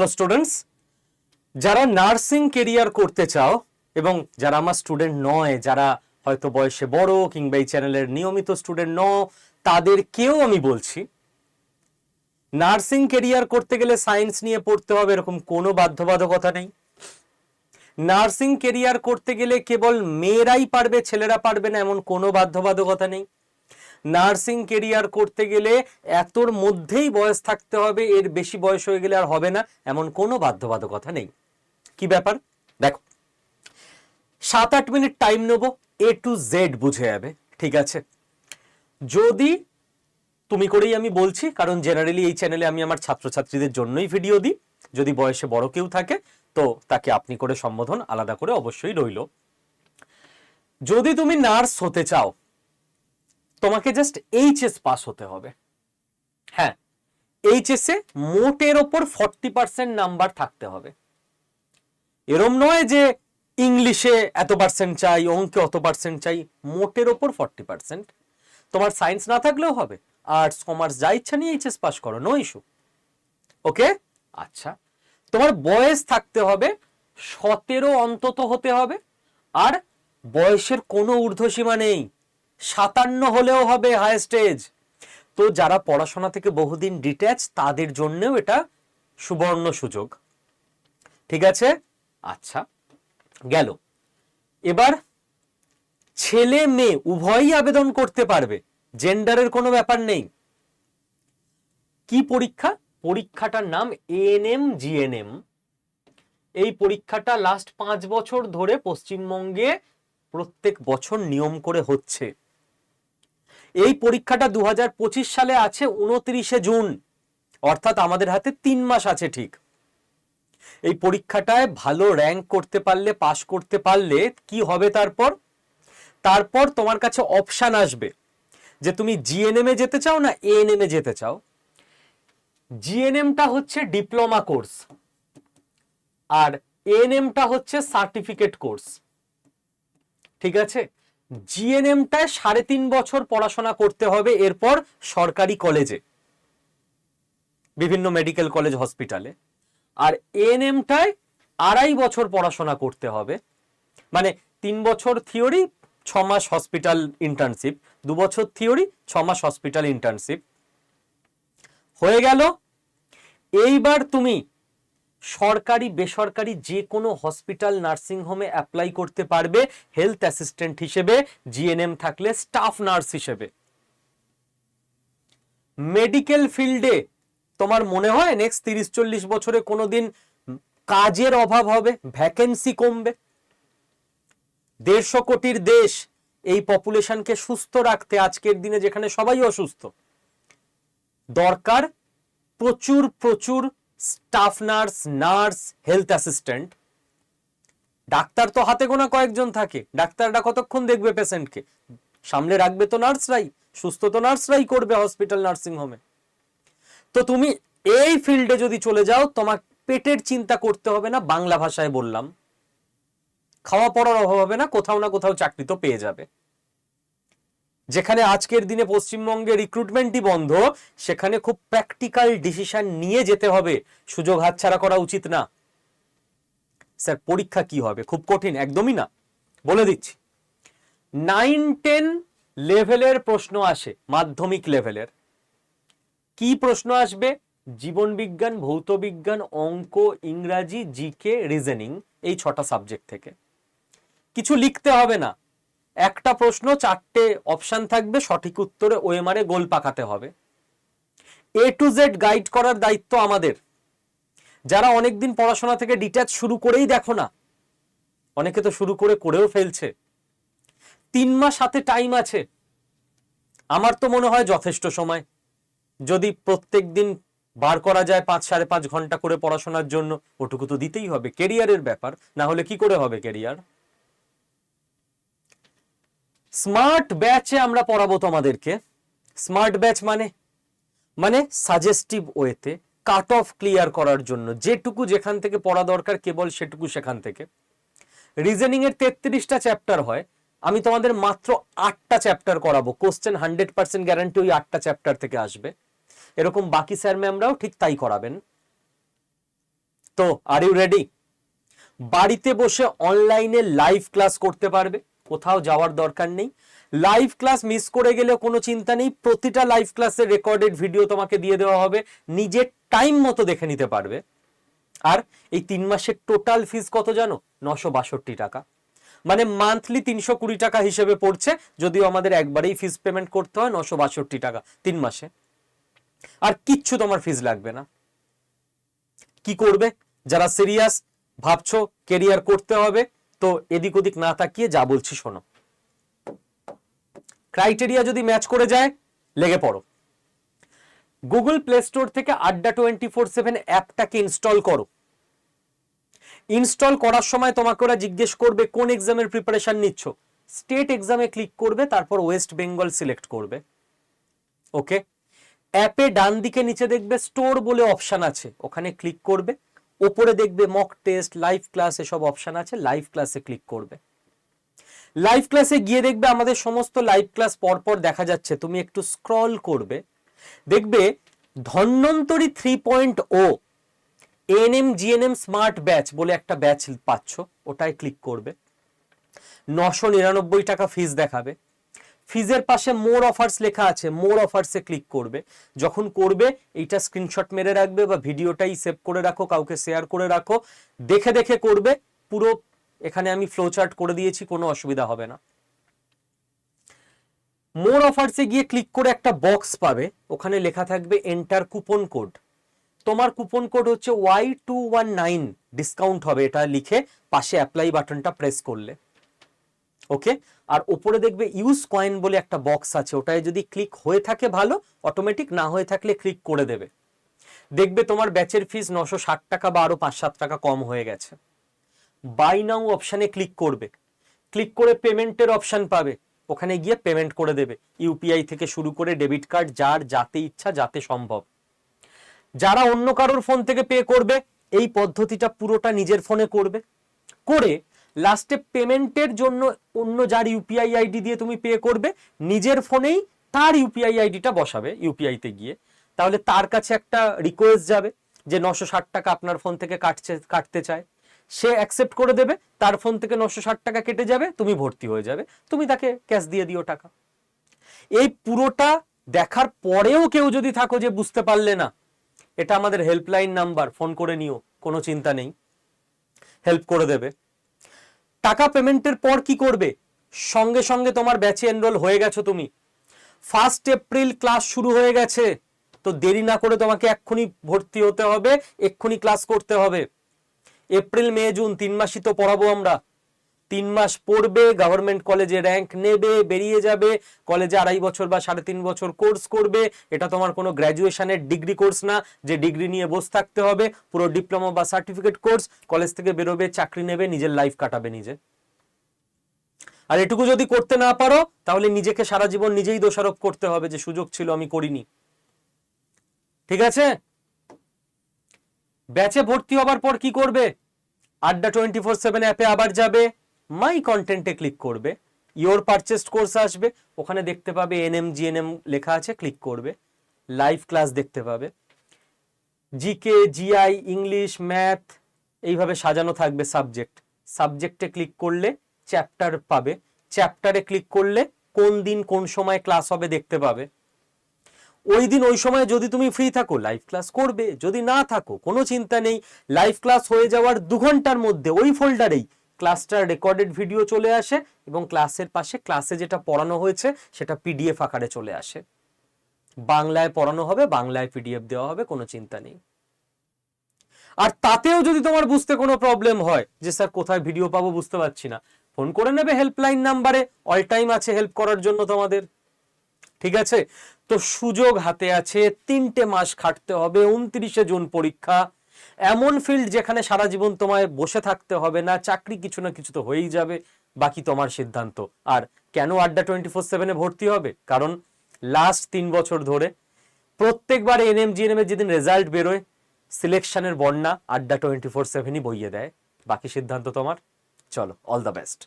Hello students যারা nursing career করতে চাও এবং যারা আমার স্টুডেন্ট নয়, যারা হয়তো বয়সে বড় কিংবা এই চ্যানেলের নিয়মিত স্টুডেন্ট ন তাদেরকেও আমি বলছি নার্সিং কেরিয়ার করতে গেলে সায়েন্স নিয়ে পড়তে হবে, এরকম কোনো বাধ্যবাধকতা নেই। নার্সিং কেরিয়ার করতে গেলে কেবল মেয়েরাই পারবে, ছেলেরা পারবে না, এমন কোনো বাধ্যবাধকতা নেই। নার্সিং কেরিয়ার করতে গেলে এতর মধ্যেই বয়স থাকতে হবে, এর বেশি বয়স হয়ে গেলে আর হবে না, এমন কোনো বাধ্যবাধকতা নেই। কি ব্যাপার? দেখো সাত আট মিনিট টাইম নেব, এ টু জেড বুঝে যাবে, ঠিক আছে? যদি, তুমি করেই আমি বলছি, কারণ জেনারেলি এই চ্যানেলে আমি আমার ছাত্রছাত্রীদের জন্যই ভিডিও দিই, যদি বয়সে বড় কেউ থাকে, তো তাকে আপনি করে সম্বোধন আলাদা করে অবশ্যই রইল। যদি তুমি নার্স হতে চাও তোমাকে জাস্ট এইচএস পাস হতে হবে। হ্যাঁ এইচএস এ মোটের ওপর ফর্টি পার্সেন্ট নাম্বার থাকতে হবে। এরম নয় যে ইংলিশে এত পার্সেন্ট চাই, অঙ্কে অত পার্সেন্ট চাই, মোটের ওপর ফর্টি পার্সেন্ট তোমার সায়েন্স না থাকলেও হবে। আর্টস কমার্স যা ইচ্ছা নিয়ে এইচএস পাস করো নো ইস্যু ওকে আচ্ছা। তোমার বয়স থাকতে হবে, সতেরো অন্তত হতে হবে, আর বয়সের কোনো ঊর্ধ্বসীমা নেই। সাতান্ন হলেও হবে হাই স্টেজ তো যারা পড়াশোনা থেকে বহুদিন ডিট্যাচ তাদের জন্যও এটা সুবর্ণ সুযোগ। ঠিক আছে? আচ্ছা গেল। এবার ছেলে মেয়ে উভয়ই আবেদন করতে পারবে। জেন্ডারের কোনো ব্যাপার নেই। কি পরীক্ষা? পরীক্ষাটার নাম এএনএম জিএনএম এই পরীক্ষাটা লাস্ট পাঁচ বছর ধরে পশ্চিমবঙ্গে প্রত্যেক বছর নিয়ম করে হচ্ছে। এই পরীক্ষাটা দু হাজার পঁচিশ সালে আছে উনত্রিশে জুন। অর্থাৎ আমাদের হাতে তিন মাস আছে ঠিক। এই পরীক্ষাটায় ভালো র্যাঙ্ক করতে পারলে পাশ করতে পারলে কি হবে তারপর? তারপর তোমার কাছে অপশান আসবে যে তুমি জিএনএম যেতে চাও না এএনএম যেতে চাও। জিএনএমটা হচ্ছে ডিপ্লোমা কোর্স আর এএনএমটা হচ্ছে সার্টিফিকেট কোর্স ঠিক আছে? জিএনএমটায় সাড়ে তিন বছর পড়াশোনা করতে হবে, এরপর সরকারি কলেজে, বিভিন্ন মেডিকেল কলেজ হসপিটালে। আর এএনএমটায় আড়াই বছর পড়াশোনা করতে হবে মানে তিন বছর থিওরি, ছ মাস হসপিটাল ইন্টার্নশিপ, দু বছর থিওরি, ছ মাস হসপিটাল ইন্টার্নশিপ। হয়ে গেল, এইবার তুমি সরকারি, বেসরকারি যে কোনো হসপিটাল নার্সিং হোমে অ্যাপ্লাই করতে পারবে হেলথ অ্যাসিস্ট্যান্ট হিসেবে জিএনএম থাকলে স্টাফ নার্স হিসেবে। মেডিকেল ফিল্ডে তোমার মনে হয় নেক্সট তিরিশ, চল্লিশ বছরে কোনোদিন কাজের অভাব হবে? ভ্যাকেন্সি কমবে। দেড়শো কোটির দেশ এই পপুলেশনকে সুস্থ রাখতে আজকের দিনে যেখানে সবাই অসুস্থ। দরকার প্রচুর প্রচুর staff nurse nurse health assistant doctor তো হাতে গোনা কয়েকজন থাকে। ডাক্তাররা কতক্ষণ দেখবে পেশেন্টকে সামনে রাখবে তো নার্সরাই, সুস্থ তো নার্সরাই করবে হসপিটাল নার্সিং হোমে তো তুমি এই ফিল্ডে যদি চলে যাও, তোমার পেটের চিন্তা করতে হবে না, বাংলা ভাষায় বললাম। খাওয়া পড়ার অভাব হবে না, কোথাও না কোথাও চাকরি তো পেয়ে যাবে। যেখানে আজকের দিনে পশ্চিমবঙ্গে রিক্রুটমেন্টই বন্ধ, সেখানে খুব প্র্যাকটিক্যাল ডিসিশন নিয়ে যেতে হবে। সুযোগ হাতছাড়া করা উচিত না। স্যার, পরীক্ষা কি হবে? খুব কঠিন, একদমই না। বলে দিচ্ছি। নাইন টেন লেভেলের প্রশ্ন আসে, মাধ্যমিক লেভেলের কি প্রশ্ন আসবে? জীবন বিজ্ঞান, ভৌত বিজ্ঞান, অঙ্ক, ইংরাজি জিকে রিজনিং এই ছটা সাবজেক্ট থেকে। কিছু লিখতে হবে না। একটা প্রশ্ন, চারটে অপশন থাকবে, সঠিক উত্তরে ওএমআরে গোল পাকাতে হবে। এ টু জেড গাইড করার দায়িত্ব আমাদের। যারা অনেকদিন পড়াশোনা থেকে ডিট্যাচ শুরু করেই দেখো না, অনেকে তো শুরু করে করেও ফেলছে। তিন মাস হাতে টাইম আছে। আমার তো মনে হয় যথেষ্ট সময়। যদি প্রত্যেক দিন বার করা যায় পাঁচ, সাড়ে পাঁচ ঘণ্টা করে পড়াশোনার জন্য, ওটুকু তো দিতেই হবে। কেরিয়ারের ব্যাপার, না হলে কি করে হবে কেরিয়ার স্মার্ট ব্যাচে আমরা পড়াবো তোমাদেরকে। স্মার্ট ব্যাচ মানে? মানে সাজেস্টিভ ওয়েতে কাট অফ ক্লিয়ার করার জন্য। যেটুকু যেখান থেকে পড়া দরকার, কেবল সেটুকু সেখান থেকে। রিজনিং এর তেত্রিশটা চ্যাপ্টার হয়। আমি তোমাদের মাত্র আটটা চ্যাপ্টার করাবো। কোশ্চেন হান্ড্রেড পার্সেন্ট গ্যারান্টি ওই আটটা চ্যাপ্টার থেকে আসবে। এরকম বাকি স্যার ম্যামরাও ঠিক তাই করাবেন। তো আর ইউ রেডি বাড়িতে বসে অনলাইনে লাইভ ক্লাস করতে পারবে। কোথাও যাওয়ার দরকার নেই। লাইভ ক্লাস মিস করে গেলে কোনো চিন্তা নেই। প্রতিটা লাইভ ক্লাসের রেকর্ডেড ভিডিও তোমাকে দিয়ে দেওয়া হবে। নিজের টাইম মতো দেখে নিতে পারবে। আর এই তিন মাসের টোটাল ফিস কত জানো? নশো বাষট্টি টাকা। মানে মান্থলি তিনশো কুড়ি টাকা হিসেবে পড়ছে। যদিও আমাদের একবারেই ফিস পেমেন্ট করতে হয়, নশো বাষট্টি টাকা তিন মাসে। আর কিচ্ছু তোমার ফিস লাগবে না। কি করবে? যারা সিরিয়াস ভাবছ কেরিয়ার করতে হবে। তো এদিক ওদিক না তাকিয়ে যা বলছি শোনো। ক্রাইটেরিয়া যদি ম্যাচ করে যায়, লেগে পড়ো। গুগল প্লে স্টোর থেকে আড্ডা টোয়েন্টি ফোর সেভেন অ্যাপটাকে ইনস্টল করো। ইনস্টল করার সময় তোমাকে ওরা জিজ্ঞেস করবে, কোন এক্সামের প্রিপারেশন নিচ্ছ? স্টেট এক্সামে ক্লিক করবে, তারপর ওয়েস্ট বেঙ্গল সিলেক্ট করবে। ওকে অ্যাপে ডান দিকে নিচে দেখবে স্টোর বলে অপশন আছে। ওখানে ক্লিক করবে। ওপরে দেখবে মক টেস্ট লাইভ ক্লাস এসব অপশন আছে লাইভ ক্লাসে ক্লিক করবে। লাইভ ক্লাসে গিয়ে দেখবে আমাদের সমস্ত লাইভ ক্লাস পরপর দেখা যাচ্ছে। তুমি একটু স্ক্রল করবে, দেখবে Dhanvantari three point O N ANM GNM smart batch বলে একটা ব্যাচ পাচ্ছ, ওটায় ক্লিক করবে। নশো নিরানব্বই টাকা ফিস দেখাবে। ফিজের পাশে মোর অফার্স লেখা আছে, মোর অফার্সে ক্লিক করবে। যখন করবে, এইটা স্ক্রিনশট মেরে রাখবে বা ভিডিওটাই সেভ করে রাখো, কাউকে শেয়ার করে রাখো। দেখে দেখে করবে, পুরো এখানে আমি ফ্লো চার্ট করে দিয়েছি, কোনো অসুবিধা হবে না। মোর অফার্সে গিয়ে ক্লিক করে একটা বক্স পাবে, ওখানে লেখা থাকবে এন্টার কুপন কোড তোমার কুপন কোড হচ্ছে Y two one nine discount হবে এটা লিখে, পাশে অ্যাপ্লাই বাটনটা প্রেস করলে। ওকে আর ওপরে দেখবে ইউজ কয়েন বলে একটা বক্স আছে, ওটায় যদি ক্লিক হয়ে থাকে ভালো অটোমেটিক না হয়ে থাকলে ক্লিক করে দেবে। দেখবে তোমার ব্যাচের ফিস নশো ষাট টাকা বা আরও পাঁচ সাত টাকা কম হয়ে গেছে। বাই নাও অপশানে ক্লিক করবে। ক্লিক করে পেমেন্টের অপশান পাবে। ওখানে গিয়ে পেমেন্ট করে দেবে। ইউপিআই থেকে শুরু করে ডেবিট কার্ড যার যাতে ইচ্ছা, যাতে সম্ভব। যারা অন্য কারোর ফোন থেকে পে করবে, এই পদ্ধতিটা পুরোটা নিজের ফোনে করবে। করে লাস্টে পেমেন্টের জন্য অন্য যার ইউপিআই আইডি দিয়ে তুমি পে করবে, নিজের ফোনেই তার ইউপিআই আইডিটা বসাবে ইউপিআইতে গিয়ে। তাহলে তার কাছে একটা রিকোয়েস্ট যাবে যে নশো ষাট টাকা আপনার ফোন থেকে কাটছে, কাটতে চায়। সে অ্যাকসেপ্ট করে দেবে, তার ফোন থেকে নশো ষাট টাকা কেটে যাবে, তুমি ভর্তি হয়ে যাবে। তুমি তাকে ক্যাশ দিয়ে দিও টাকা। এই পুরোটা দেখার পরেও কেউ যদি থাকো যে বুঝতে পারলে না, এটা আমাদের হেল্পলাইন নাম্বার ফোন করে নিও, কোনো চিন্তা নেই। হেল্প করে দেবে। টাকা পেমেন্টের পর কি করবে? সঙ্গে সঙ্গে তোমার ব্যাচে এনরোল হয়ে গেছো তুমি। ফার্স্ট এপ্রিল ক্লাস শুরু হয়ে গেছে। তো দেরি না করে তোমাকে এক্ষুনি ভর্তি হতে হবে, এক্ষুনি ক্লাস করতে হবে। এপ্রিল মে জুন তিন মাসই তো পড়াবো আমরা। তিন মাস পড়বে গভর্নমেন্ট কলেজে র্যাঙ্ক নেবে, বেরিয়ে যাবে কলেজে আড়াই বছর বা সাড়ে তিন বছর কোর্স করবে। এটা তোমার কোনো গ্র্যাজুয়েশনের ডিগ্রি কোর্স না, যে ডিগ্রি নিয়ে বসে থাকতে হবে, পুরো ডিপ্লোমা বা সার্টিফিকেট কোর্স কলেজ থেকে বেরোবে, চাকরি নেবে, নিজের লাইফ কাটাবে নিজে। আর এটুকু যদি করতে না পারো, তাহলে নিজেকে সারা জীবন নিজেই দোষারোপ করতে হবে, যে সুযোগ ছিল আমি করিনি। ঠিক আছে? ব্যাচে ভর্তি হবার পর কি করবে? আড্ডা টোয়েন্টি ফোর সেভেন অ্যাপে আবার যাবে। মাই কন্টেন্টে ক্লিক করবে ইওর পারচেস্ট কোর্স আসবে, ওখানে দেখতে পাবে এন এনএম জিএনএম লেখা আছে ক্লিক করবে লাইভ ক্লাস দেখতে পাবে জিকে জিআই ইংলিশ ম্যাথ এইভাবে সাজানো থাকবে সাবজেক্ট সাবজেক্টে ক্লিক করলে চ্যাপ্টার পাবে চ্যাপ্টারে ক্লিক করলে কোন দিন কোন সময় ক্লাস হবে দেখতে পাবে, ওই দিন ওই সময় যদি তুমি ফ্রি থাকো লাইভ ক্লাস করবে, যদি না থাকো, কোনো চিন্তা নেই লাইভ ক্লাস হয়ে যাওয়ার দু ঘণ্টার মধ্যে ওই ফোল্ডারেই ক্লাসটার রেকর্ডেড ভিডিও চলে আসে এবং ক্লাসের পাশে ক্লাসে যেটা পড়ানো হয়েছে সেটা পিডিএফ আকারে চলে আসে। বাংলায় পড়ানো হবে, বাংলায় পিডিএফ দেওয়া হবে, কোনো চিন্তা নেই। আর তাতেও যদি তোমার বুঝতে কোনো প্রবলেম হয় যে, স্যার, কোথায় ভিডিও পাবো বুঝতে পারছি না। ফোন করে নেবে হেল্পলাইন নাম্বারে অল টাইম আছে হেল্প করার জন্য তোমাদের। ঠিক আছে? তো সুযোগ হাতে আছে, তিনটে মাস খাটতে হবে, উনত্রিশে জুন পরীক্ষা। এমন ফিল্ড যেখানে সারা জীবন তোমায় বসে থাকতে হবে না, চাকরি কিছু না কিছু তো হয়েই যাবে, বাকি তোমার সিদ্ধান্ত। আর কেন আড্ডা টোয়েন্টি ফোর সেভেনে ভর্তি হবে? কারণ লাস্ট তিন বছর ধরে প্রত্যেকবার এন এনএম জিএনএম এর যেদিন রেজাল্ট বেরোয় সিলেকশনের বন্যা আড্ডা টোয়েন্টি ফোর সেভেনই বইয়ে দেয়। বাকি সিদ্ধান্ত তোমার। চলো অল দ্য বেস্ট